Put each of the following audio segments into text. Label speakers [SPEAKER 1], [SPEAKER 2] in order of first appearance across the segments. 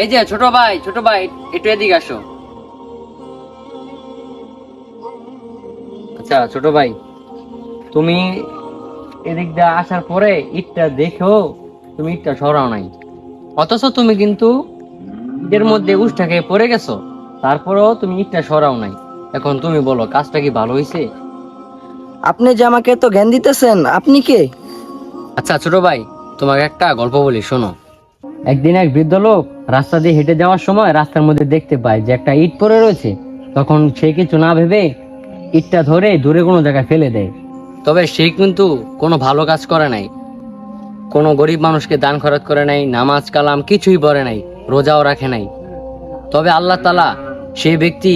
[SPEAKER 1] এই যে, ছোট ভাই ছোট ভাই, একটু এদিকে আসো। আচ্ছা ছোট ভাই, তুমি এদিক দিয়ে আসার পরে ইটটা দেখেও তুমি ইটটা সরাও নাই। অথচ তুমি কিন্তু এর মধ্যে উষ্ঠাকে পড়ে গেছো, তারপরেও তুমি ইটটা সরাও নাই। এখন তুমি বলো, কাজটা কি ভালো হয়েছে
[SPEAKER 2] আপনি যে আমাকে এত জ্ঞান দিতেছেন, আপনি কে?
[SPEAKER 1] আচ্ছা ছোট ভাই, তোমাকে একটা গল্প বলি, শোনো। একদিন এক বৃদ্ধ লোক রাস্তা দিয়ে হেঁটে যাওয়ার সময় রাস্তার মধ্যে দেখতে পায় যে একটা ইট পড়ে রয়েছে। তখন সে কিছু না ভেবে ইটটা ধরে দূরে কোনো জায়গায় ফেলে দেয়। তবে সে কিন্তু কোনো ভালো কাজ করে নাই। কোনো গরিব মানুষকে দান খরচ করে নাই, নামাজ, কালাম কিছুই পড়ে নাই, রোজাও রাখে নাই। তবে আল্লাহ তালা সেই ব্যক্তি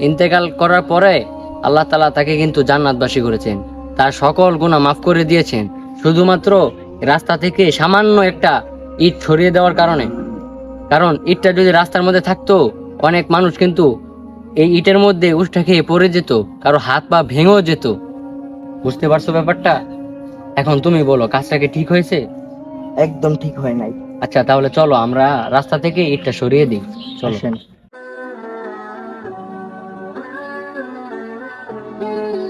[SPEAKER 1] ইন্তেকাল করার পরে আল্লাহ তালা তাকে কিন্তু জান্নাতবাসী করেছেন। তার সকল গুণা মাফ করে দিয়েছেন। শুধুমাত্র রাস্তা থেকে সামান্য একটা ইট ছড়িয়ে দেওয়ার কারণে। কারণ ইটটা যদি রাস্তার মধ্যে থাকতো অনেক মানুষ কিন্তু এই ইটের মধ্যে উষ্টা খেয়ে পড়ে যেত কারও হাত পা ভেঙেও যেত। বুঝতে পারছ ব্যাপারটা? এখন তুমি বলো কাজটা কি ঠিক হয়েছে?
[SPEAKER 2] একদম ঠিক হয় নাই।
[SPEAKER 1] আচ্ছা তাহলে চলো আমরা রাস্তা থেকে ইটটা সরিয়ে দিই। চলো।
[SPEAKER 2] Thank you.